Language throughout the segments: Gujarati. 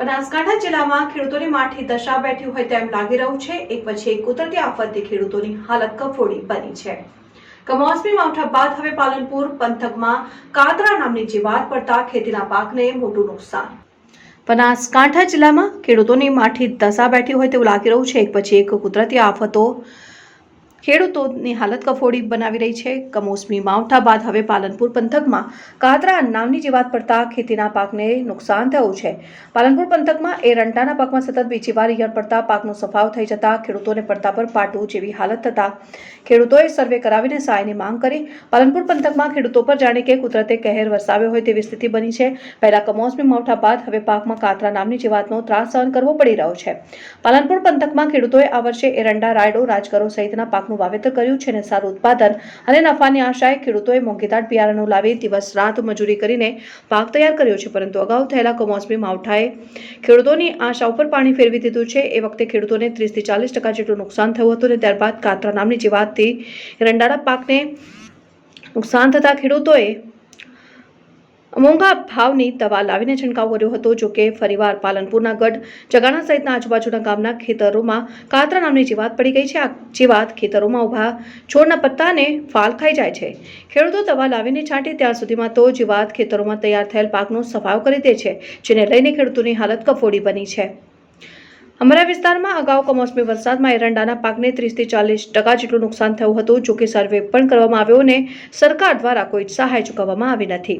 બનાસકાંઠા જિલ્લામાં ખેડૂતોની માઠી દશા બેઠી હોય તેમ લાગી રહ્યું છે. એક પછી એક કુદરતી આફતથી ખેડૂતોની હાલત કફોડી બની છે. કમોસમી માવઠા બાદ હવે પાલનપુર, પંથકમાં કાતરા નામની જીવાત પડતા ખેતીના પાકને મોટું નુકસાન. બનાસકાંઠા જિલ્લામાં ખેડૂતોની માઠી દશા બેઠી હોય તેવું લાગી રહ્યું છે. એક પછી એક કુદરતી આફતો ખેડૂતોની હાલત કફોડી બનાવી રહી છે. કમોસમી માવઠા બાદ હવે પાલનપુર પંથકમાં કાતરા નામની જીવાત પડતા ખેતીના પાકને નુકસાન થયું છે. પાલનપુર પંથકમાં એરંટાના પાકમાં સતત બીજી વાર ઈયળ પડતા પાકનો સફાવ થઈ જતા ખેડૂતોને પડતા પર પાટું જેવી હાલત થતા ખેડૂતોએ સર્વે કરાવીને સહાયની માંગ કરી. પાલનપુર પંથકમાં ખેડૂતો પર જાણે કે કુદરતે કહેર વરસાવ્યો હોય તેવી સ્થિતિ બની છે. પહેલા કમોસમી માવઠા બાદ હવે પાકમાં કાતરા નામની જીવાતનો ત્રાસ સહન કરવો પડી રહ્યો છે. પાલનપુર પંથકમાં ખેડૂતોએ આ વર્ષે એરંડા રાયડો, રાજગરો સહિતના પાકનું વાવેતર કર્યું છે અને સારું ઉત્પાદન અને નફાની આશાએ ખેડૂતોએ મોંઘીદાટ બિયારણો લાવી દિવસ રાત મજૂરી કરીને પાક તૈયાર કર્યો છે, પરંતુ અગાઉ થયેલા કમોસમી માવઠાએ ખેડૂતોની આશા ઉપર પાણી ફેરવી દીધું છે. એ વખતે ખેડૂતોને ત્રીસથી ચાલીસ ટકા જેટલું નુકસાન થયું હતું અને ત્યારબાદ કાતરા નામની જીવાતથી રંડાળા પાકને નુકસાન થતા ખેડૂતોએ મોંઘા ભાવની દવા લાવીને છંટકાવ કર્યો હતો. જો કે ફરીવાર પાલનપુરના ગઢ જગાણા સહિતના આજુબાજુના ગામના ખેતરોમાં કાતરા નામની જીવાત પડી ગઈ છે, આ જીવાત ખેતરોમાં ઊભા છોડના પત્તાને ફાલ ખાઈ જાય છે. ખેડૂતો દવા લાવીને છાંટે ત્યાં સુધીમાં તો જીવાત ખેતરોમાં તૈયાર થયેલ પાકનો સફાવ કરી દે છે, જેને લઈને ખેડૂતોની હાલત કફોડી બની છે. અમારા વિસ્તારમાં અગાઉ કમોસમી વરસાદમાં એરંડાના પાકને ત્રીસથી ચાલીસ ટકા જેટલું નુકસાન થયું હતું, જો કે સર્વે પણ કરવામાં આવ્યો અને સરકાર દ્વારા કોઈ સહાય ચૂકવવામાં આવી નથી.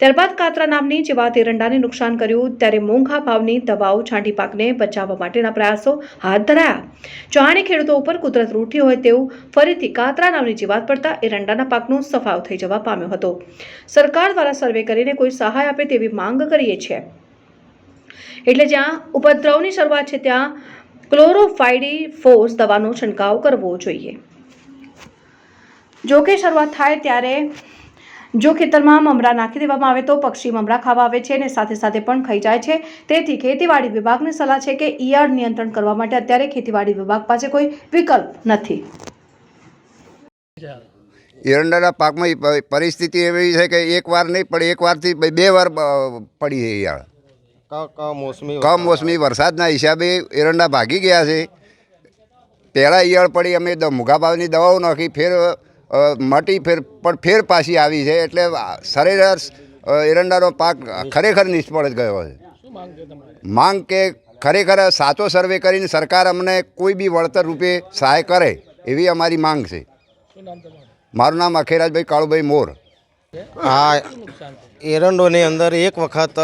ત્યારબાદ કાતરા નામની જીવાત એરંડાને નુકસાન કર્યું, ત્યારે મોંઘા ભાવની દવાઓ છાંટી પાકને બચાવવા માટેના પ્રયાસો હાથ ધરાયા. જાણે ખેડૂતો ઉપર કુદરત રૂઠી હોય તેવું ફરીથી કાતરા નામની જીવાત પડતા એરંડાના પાકનો સફાવ થઈ જવા પામ્યો હતો. સરકાર દ્વારા સર્વે કરીને કોઈ સહાય આપે તેવી માંગ કરીએ છીએ. એટલે જ્યાં ઉપદ્રવની શરૂઆત છે, ત્યાં ક્લોરોફાઇડી ફોર્સ દવાનો છંટકાવ કરવો જોઈએ. જો કે શરૂઆત થાય ત્યારે જો ખેતરમાં મમરા નાખી દેવામાં આવે તો પક્ષી મમરા ખાવા આવે છે અને સાથે સાથે પણ ખાઈ જાય છે. તેથી ખેતીવાડી વિભાગની સલાહ છે કે ઈયળ નિયંત્રણ કરવા માટે અત્યારે ખેતીવાડી વિભાગ પાસે કોઈ વિકલ્પ નથી. એરંડાના પાકમાં પરિસ્થિતિ એવી છે કે એક વાર નહીં પણ એક વારથી બે વાર પડી છે ઈયળ ક ક કમોસમી વરસાદના હિસાબે એરંડા ભાગી ગયા છે. પહેલાં ઈયળ પડી અમે મૂઘા ભાવની દવાઓ નાખી ફેર મટી ફેર પણ ફેર પાછી આવી છે એટલે સરેરાશ એરંડાનો પાક ખરેખર નિષ્ફળ જ ગયો છે. માંગ કે ખરેખર સાચો સર્વે કરીને સરકાર અમને કોઈ બી વળતર રૂપે સહાય કરે એવી અમારી માંગ છે. મારું નામ અખેરાજભાઈ કાળુભાઈ મોર. આ એરંડોની અંદર એક વખત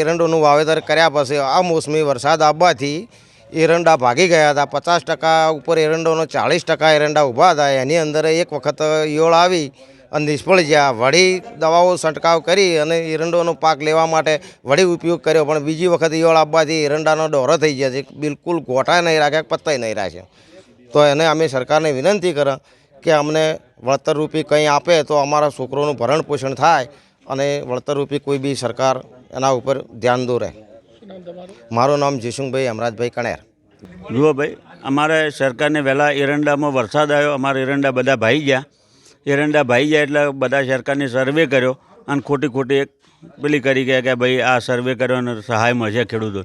એરંડોનું વાવેતર કર્યા પછી આ મોસમી વરસાદ આવવાથી એરંડા ભાગી ગયા હતા. પચાસ ટકા ઉપર એરંડોનો ચાળીસ ટકા એરંડા ઊભા હતા. એની અંદર એક વખત ઈયળ આવી અને નિષ્ફળ ગયા. વળી દવાઓ છંટકાવ કરી અને એરંડોનો પાક લેવા માટે વળી ઉપયોગ કર્યો. પણ બીજી વખત ઈયળ આવવાથી એરંડાનો ડોરો થઈ ગયા છે. બિલકુલ ગોઠા નહીં રાખ્યા પત્તાય નહીં રાખ્યા. તો એને અમે સરકારને વિનંતી કરે કે અમને વળતરરૂપી કંઈ આપે તો અમારા છોકરોનું ભરણ પોષણ થાય અને વળતરરૂપી કોઈ બી સરકાર એના ઉપર ધ્યાન દોરે મારું નામ જીશુંભાઈ હમરાજભાઈ કણેર. જુઓ ભાઈ, અમારે સરકારને વહેલા એરંડામાં વરસાદ આવ્યો, અમારા એરંડા બધા ભાઈ ગયા. એરંડા ભાઈ ગયા એટલે બધા સરકારને સર્વે કર્યો અને ખોટી ખોટી એક પેલી કરી ગયા કે ભાઈ આ સર્વે કર્યો અને સહાય મળશે ખેડૂતો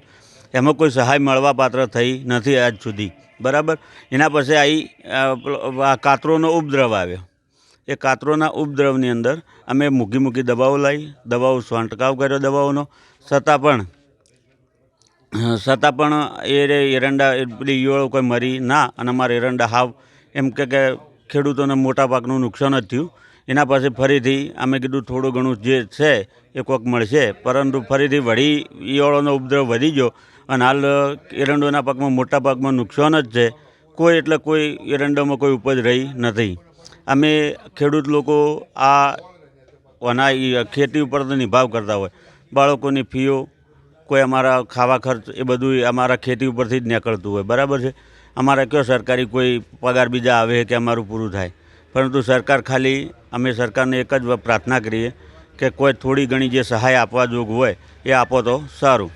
એમાં કોઈ સહાય મળવા પાત્ર થઈ નથી આજ સુધી. બરાબર? એના પછી આવી કાતરોનો ઉપદ્રવ આવ્યો. એ કાતરોના ઉપદ્રવની અંદર અમે મૂકી મૂકી દવાઓ લાવી દવાઓ છંટકાવ કર્યો દવાઓનો. છતાં પણ છતાં પણ એ એરંડા પેલી ઈયળો કોઈ મરી ના અને અમારા એરંડા હાવ એમ કે કે ખેડૂતોને મોટા પાકનું નુકસાન જ થયું. એના પછી ફરીથી અમે કીધું થોડું ઘણું જે છે એ કોઈક મળશે. પરંતુ ફરીથી વળી ઈયળોનો ઉપદ્રવ વધી ગયો. અને હાલ એરંડોના પાકમાં મોટા પાકમાં નુકસાન જ છે. કોઈ એટલે કોઈ એરંડામાં કોઈ ઉપજ રહી નથી. અમે ખેડૂત લોકો આ આના ખેતી ઉપર તો નિભાવ કરતા હોય. બાળકોની ફીઓ, કોઈ અમારા ખાવા ખર્ચ, એ બધું અમારા ખેતી ઉપરથી જ નીકળતું હોય. બરાબર છે? અમારે કયો સરકારી કોઈ પગાર બીજા આવે કે અમારું પૂરું થાય? પરંતુ સરકાર ખાલી, અમે સરકારને એક જ પ્રાર્થના કરીએ કે કોઈ થોડી ઘણી જે સહાય આપવા જોગ હોય, એ આપો તો સારું.